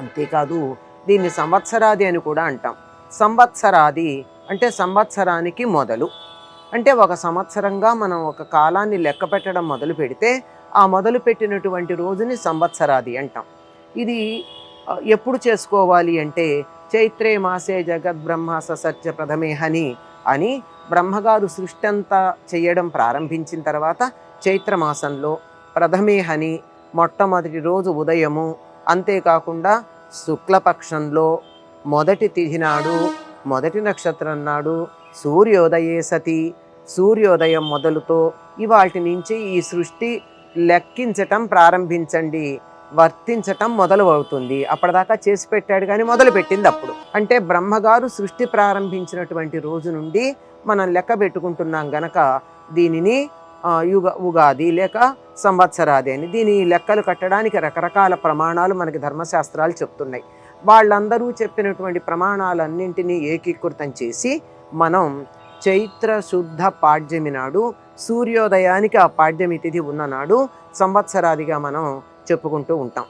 అంతేకాదు దీన్ని సంవత్సరాది అని కూడా అంటాం. సంవత్సరాది అంటే సంవత్సరానికి మొదలు. అంటే ఒక సంవత్సరంగా మనం ఒక కాలాన్ని లెక్క పెట్టడం మొదలు పెడితే ఆ మొదలు పెట్టినటువంటి రోజుని సంవత్సరాది అంటాం. ఇది ఎప్పుడు చేసుకోవాలి అంటే చైత్రే మాసే జగద్బ్రహ్మ ససత్య ప్రథమేహని అని బ్రహ్మగారు సృష్టి అంతా చేయడం ప్రారంభించిన తర్వాత చైత్రమాసంలో ప్రథమేహని మొట్టమొదటి రోజు ఉదయము అంతేకాకుండా శుక్లపక్షంలో మొదటి తిథి నాడు మొదటి నక్షత్రం నాడు సూర్యోదయే సతి. సూర్యోదయం మొదలుతో ఇవాటి నుంచి ఈ సృష్టి లెక్కించటం ప్రారంభించండి వర్తించటం మొదలు అవుతుంది అప్పటిదాకా చేసి పెట్టాడు కానీ మొదలు పెట్టింది అప్పుడు. అంటే బ్రహ్మగారు సృష్టి ప్రారంభించినటువంటి రోజు నుండి మనం లెక్క పెట్టుకుంటున్నాం గనక దీనిని యుగ ఉగాది లేక సంవత్సరాది అని. దీని లెక్కలు కట్టడానికి రకరకాల ప్రమాణాలు మనకి ధర్మశాస్త్రాలు చెప్తున్నాయి. వాళ్ళందరూ చెప్పినటువంటి ప్రమాణాలన్నింటినీ ఏకీకృతం చేసి మనం చైత్ర శుద్ధ పాడ్యమి నాడు సూర్యోదయానికి ఆ పాడ్యమి తిథి ఉన్న నాడు సంవత్సరాదిగా మనం చెప్పుకుంటూ ఉంటాం.